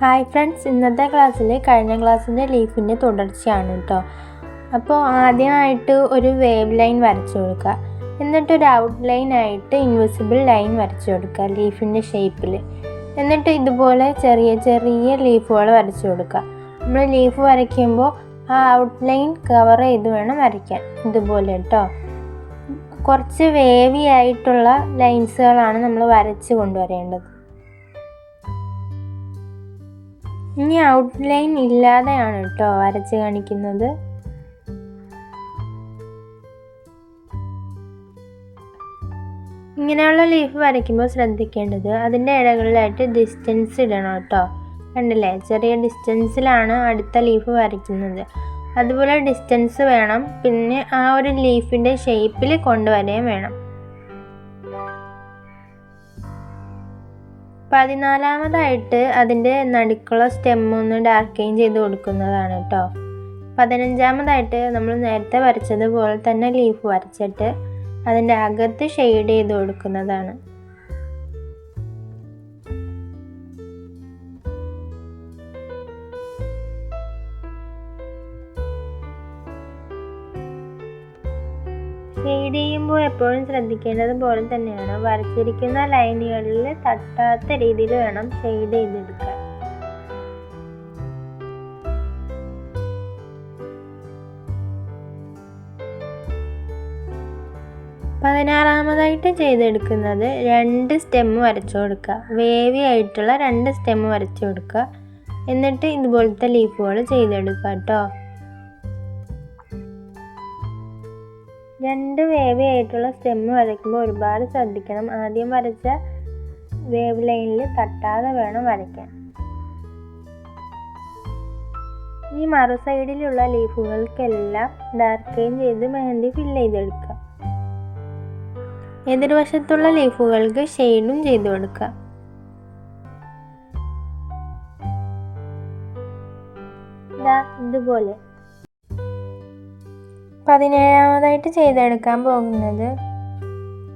Hi friends ഇന്നത്തെ ക്ലാസ്സിൽ കഴിഞ്ഞ ക്ലാസ്സിന്റെ ലീഫിന്റെ തുടർച്ചയാണ് കേട്ടോ അപ്പോൾ ആദ്യമായിട്ട് ഒരു വേവ് ലൈൻ വരച്ചു കൊടുക്കുക. എന്നിട്ട് ഒരു ഔട്ട് ലൈൻ ആയിട്ട് ഇൻവിസിബിൾ ലൈൻ വരച്ചു കൊടുക്കുക ലീഫിന്റെ ഷേപ്പിൽ എന്നിട്ട് ഇതുപോലെ ചെറിയ ചെറിയ ലീഫുകൾ വരച്ചു കൊടുക്കുക. നമ്മൾ ലീഫ് വരയ്ക്കുമ്പോൾ ആ ഔട്ട് ലൈൻ കവർ ചെയ്ത് വേണം വരയ്ക്കാൻ. ഇതുപോലെ കേട്ടോ കുറച്ച് വേവി ആയിട്ടുള്ള ലൈൻസുകളാണ് നമ്മൾ വരച്ച് കൊണ്ടുവരേണ്ടത്. ഇനി ഔട്ട്ലൈൻ ഇല്ലാതെയാണ് കേട്ടോ വരച്ച് കാണിക്കുന്നത്. ഇങ്ങനെയുള്ള ലീഫ് വരയ്ക്കുമ്പോൾ ശ്രദ്ധിക്കേണ്ടത് അതിന്റെ ഇടകളിലായിട്ട് ഡിസ്റ്റൻസ് ഇടണം കേട്ടോ കണ്ടില്ലേ? ചെറിയ ഡിസ്റ്റൻസിലാണ് അടുത്ത ലീഫ് വരയ്ക്കുന്നത്. അതുപോലെ ഡിസ്റ്റൻസ് വേണം. പിന്നെ ആ ഒരു ലീഫിന്റെ ഷേപ്പിൽ കൊണ്ടുവരുകയും വേണം. പതിനാലാമതായിട്ട് അതിന്റെ നടുക്കുള്ള സ്റ്റെമ്മൊന്ന് ഒന്ന് ഡാർക്കെയിൻ ചെയ്ത് കൊടുക്കുന്നതാണ് കേട്ടോ പതിനഞ്ചാമതായിട്ട് നമ്മൾ നേരത്തെ വരച്ചതുപോലെ തന്നെ ലീഫ് വരച്ചിട്ട് അതിന്റെ അകത്ത് ഷെയ്ഡ് ചെയ്ത് കൊടുക്കുന്നതാണ്. ഷെയ്ഡ് ചെയ്യുമ്പോൾ എപ്പോഴും ശ്രദ്ധിക്കേണ്ടത് പോലെ തന്നെയാണ് വരച്ചിരിക്കുന്ന ലൈനുകളിൽ തട്ടാത്ത രീതിയിൽ വേണം ഷെയ്ഡ് ചെയ്തെടുക്കാൻ. പതിനാറാമതായിട്ട് ചെയ്തെടുക്കുന്നത് രണ്ട് സ്റ്റെം വരച്ചു കൊടുക്കുക. വേവി ആയിട്ടുള്ള രണ്ട് സ്റ്റെം വരച്ചു കൊടുക്കുക. എന്നിട്ട് ഇതുപോലത്തെ ലീഫുകൾ ചെയ്തെടുക്കുക കേട്ടോ. രണ്ട് വേവ് ആയിട്ടുള്ള സ്റ്റെം വരയ്ക്കുമ്പോൾ ഒരുപാട് ശ്രദ്ധിക്കണം. ആദ്യം വരച്ച വേവ് ലൈനിൽ തട്ടാതെ വേണം വരയ്ക്കാൻ. ഈ മറു സൈഡിലുള്ള ലീഫുകൾക്കെല്ലാം ഡാർക്കെയിൻ ചെയ്ത് മെഹന്തി ഫില്ല് ചെയ്തെടുക്കുക. എതിർവശത്തുള്ള ലീഫുകൾക്ക് ഷെയ്ഡും ചെയ്തു കൊടുക്കുക. ഇതുപോലെ. പതിനേഴാമതായിട്ട് ചെയ്തെടുക്കാൻ പോകുന്നത്.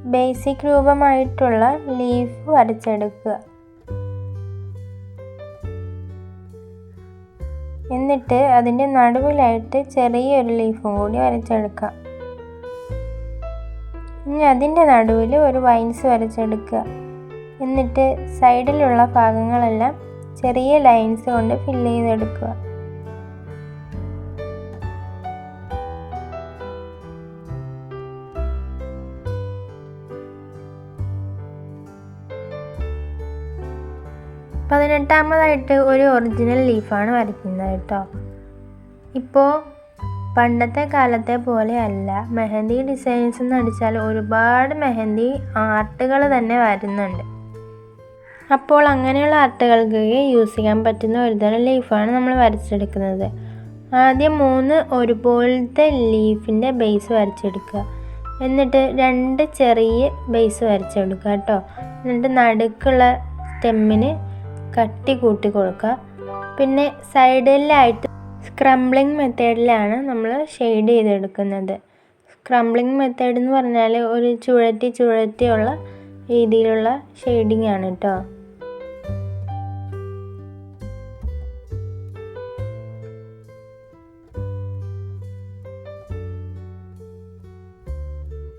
ബേസിക് രൂപമായിട്ടുള്ള ലീഫ് വരച്ചെടുക്കുക. എന്നിട്ട് അതിന്റെ നടുവിലായിട്ട് ചെറിയൊരു ലീഫും കൂടി വരച്ചെടുക്കാം ഇനി അതിന്റെ നടുവിൽ ഒരു വൈൻസ് വരച്ചെടുക്കുക. എന്നിട്ട് സൈഡിലുള്ള ഭാഗങ്ങളെല്ലാം ചെറിയ ലൈൻസ് കൊണ്ട് ഫില്ല് ചെയ്തെടുക്കുക. പതിനെട്ടാമതായിട്ട് ഒരു ഒറിജിനൽ ലീഫാണ് വരയ്ക്കുന്നത് കേട്ടോ. ഇപ്പോൾ പണ്ടത്തെ കാലത്തെ പോലെ അല്ല. മെഹന്തി ഡിസൈൻസ് എന്ന് അടിച്ചാൽ ഒരുപാട് മെഹന്തി ആർട്ടുകൾ തന്നെ വരുന്നുണ്ട്. അപ്പോൾ അങ്ങനെയുള്ള ആർട്ടുകൾക്ക് യൂസ് ചെയ്യാൻ പറ്റുന്ന ഒരുതരം ലീഫാണ് നമ്മൾ വരച്ചെടുക്കുന്നത്. ആദ്യം മൂന്ന് ഒരുപോലത്തെ ലീഫിന്റെ ബേസ് വരച്ചെടുക്കുക. എന്നിട്ട് രണ്ട് ചെറിയ ബേസ് വരച്ചെടുക്കുക കേട്ടോ. എന്നിട്ട് നടുക്കുള്ള സ്റ്റെമ്മിന് കട്ടി കൂട്ടി കൊടുക്കുക. പിന്നെ സൈഡിലായിട്ട് സ്ക്രംബ്ലിംഗ് മെത്തേഡിലാണ് നമ്മൾ ഷെയ്ഡ് ചെയ്തെടുക്കുന്നത്. സ്ക്രംബ്ലിംഗ് മെത്തേഡ് എന്ന് പറഞ്ഞാൽ ഒരു ചുഴറ്റി ചുഴറ്റിയുള്ള രീതിയിലുള്ള ഷെയ്ഡിങ് ആണ് കേട്ടോ.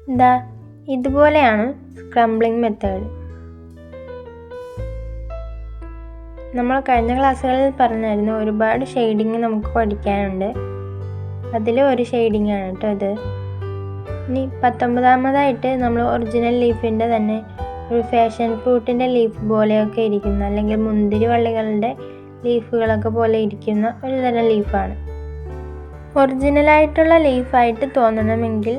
എന്താ ഇതുപോലെയാണ് സ്ക്രംബ്ലിംഗ് മെത്തേഡ്. നമ്മൾ കഴിഞ്ഞ ക്ലാസ്സുകളിൽ പറഞ്ഞായിരുന്നു ഒരുപാട് ഷെയ്ഡിങ് നമുക്ക് പഠിക്കാനുണ്ട്. അതിൽ ഒരു ഷെയ്ഡിങ് ആണ് കേട്ടോ ഇത്. ഇനി പത്തൊമ്പതാമതായിട്ട് നമ്മൾ ഒറിജിനൽ ലീഫിന്റെ തന്നെ ഒരു ഫാഷൻ ഫ്രൂട്ടിന്റെ ലീഫ് പോലെയൊക്കെ ഇരിക്കുന്ന അല്ലെങ്കിൽ മുന്തിരി വള്ളികളുടെ ലീഫുകളൊക്കെ പോലെ ഇരിക്കുന്ന ഒരു തരം ലീഫാണ് ഒറിജിനലായിട്ടുള്ള ലീഫായിട്ട് തോന്നണമെങ്കിൽ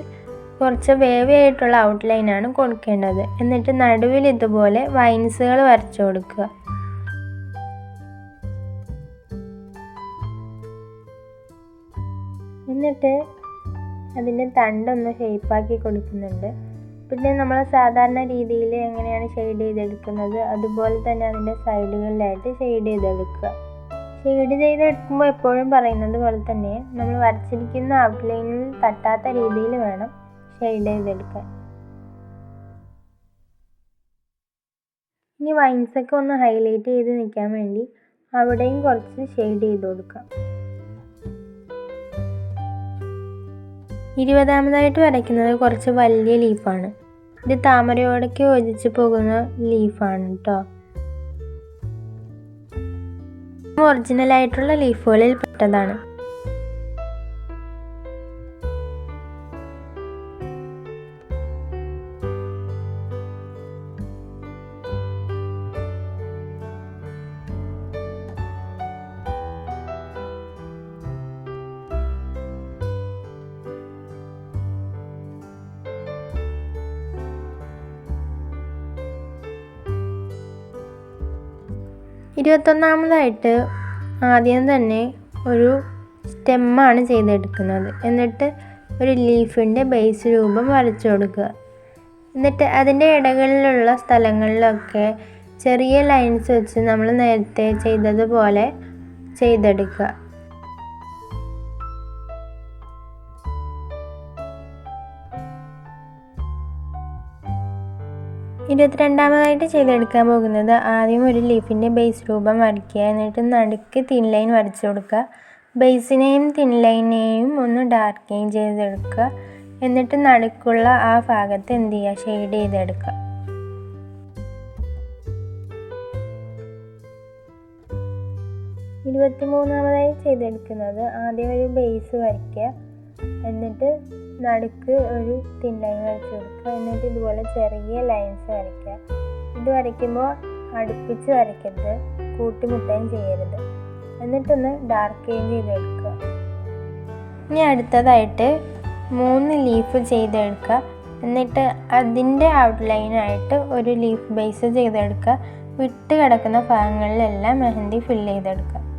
കുറച്ച് വേവി ആയിട്ടുള്ള ഔട്ട്ലൈനാണ് കൊടുക്കേണ്ടത്. എന്നിട്ട് നടുവിൽ ഇതുപോലെ വൈൻസുകൾ വരച്ചു കൊടുക്കുക. എന്നിട്ട് അതിന്റെ തണ്ടൊന്ന് ഷേപ്പാക്കി കൊടുക്കുന്നുണ്ട്. പിന്നെ നമ്മൾ സാധാരണ രീതിയിൽ എങ്ങനെയാണ് ഷെയ്ഡ് ചെയ്തെടുക്കുന്നത്? അതുപോലെ തന്നെ അതിന്റെ സൈഡുകളിലായിട്ട് ഷെയ്ഡ് ചെയ്തെടുക്കുക. ഷെയ്ഡ് ചെയ്തെടുക്കുമ്പോൾ എപ്പോഴും പറയുന്നത് പോലെ തന്നെ നമ്മൾ വരച്ചിരിക്കുന്ന ഔട്ട്ലൈനിൽ തട്ടാത്ത രീതിയിൽ വേണം ഷെയ്ഡ് ചെയ്തെടുക്കാൻ. ഇനി വൈൻസൊക്കെ ഒന്ന് ഹൈലൈറ്റ് ചെയ്ത് നിൽക്കാൻ വേണ്ടി അവിടെയും കുറച്ച് ഷെയ്ഡ് ചെയ്ത് കൊടുക്കാം. ഇരുപതാമതായിട്ട് വരയ്ക്കുന്നത് കുറച്ച് വലിയ ലീഫാണ് ഇത് താമരയോടൊക്കെ യോജിച്ച് പോകുന്ന ലീഫാണ് കേട്ടോ ഒറിജിനലായിട്ടുള്ള ലീഫുകളിൽ പെട്ടതാണ്. ഇരുപത്തൊന്നാമതായിട്ട് ആദ്യം തന്നെ ഒരു സ്റ്റെമ്മാണ് ചെയ്തെടുക്കുന്നത്. എന്നിട്ട് ഒരു ലീഫിന്റെ ബേസ് രൂപം വരച്ചു കൊടുക്കുക. എന്നിട്ട് അതിന്റെ ഇടകളിലുള്ള സ്ഥലങ്ങളിലൊക്കെ ചെറിയ ലൈൻസ് വെച്ച് നമ്മൾ നേരത്തെ ചെയ്തതുപോലെ ചെയ്തെടുക്കുക. ഇരുപത്തിരണ്ടാമതായിട്ട് ചെയ്തെടുക്കാൻ പോകുന്നത് ആദ്യം ഒരു ലീഫിന്റെ ബേസ് രൂപം വരയ്ക്കുക. എന്നിട്ട് നടുക്ക് തിൻ ലൈൻ വരച്ചു കൊടുക്കുക. ബേസിനെയും തിൻ ലൈനെയും ഒന്ന് ഡാർക്കെയും ചെയ്തെടുക്കുക. എന്നിട്ട് നടുക്കുള്ള ആ ഭാഗത്ത് എന്ത് ചെയ്യുക? ഷെയ്ഡ് ചെയ്തെടുക്കുക. ഇരുപത്തിമൂന്നാമതായി ചെയ്തെടുക്കുന്നത് ആദ്യം ഒരു ബേസ് വരയ്ക്കുക. എന്നിട്ട് നടുക്ക് ഒരു തിൻ ലൈൻ വരച്ച് കൊടുക്കുക. എന്നിട്ട് ഇതുപോലെ ചെറിയ ലൈൻസ് വരയ്ക്കുക. ഇത് വരയ്ക്കുമ്പോൾ അടുപ്പിച്ച് വരയ്ക്കരുത്. കൂട്ടിമുട്ടുകയും ചെയ്യരുത്. എന്നിട്ടൊന്ന് ഡാർക്ക് ചെയ്ത് ചെയ്തെടുക്കുക. ഇനി അടുത്തതായിട്ട് മൂന്ന് ലീഫ് ചെയ്തെടുക്കുക. എന്നിട്ട് അതിന്റെ ഔട്ട്ലൈനായിട്ട് ഒരു ലീഫ് ബേസ് ചെയ്തെടുക്കുക. വിട്ട് കിടക്കുന്ന ഭാഗങ്ങളിലെല്ലാം മെഹന്തി ഫില്ല് ചെയ്തെടുക്കുക.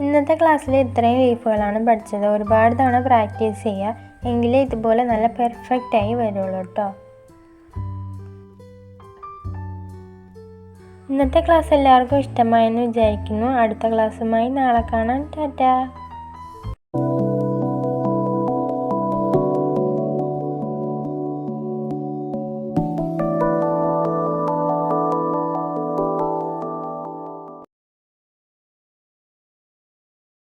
ഇന്നത്തെ ക്ലാസ്സിൽ ഇത്രയും ലീഫുകളാണ് പഠിച്ചത്. ഒരുപാട് തവണ പ്രാക്ടീസ് ചെയ്യുക എങ്കിലേ ഇതുപോലെ നല്ല പെർഫെക്റ്റ് ആയി വരുള്ളൂ കേട്ടോ. ഇന്നത്തെ ക്ലാസ് എല്ലാവർക്കും ഇഷ്ടമായെന്ന് വിചാരിക്കുന്നു. അടുത്ത ക്ലാസ്സുമായി നാളെ കാണാം. ടാറ്റാ.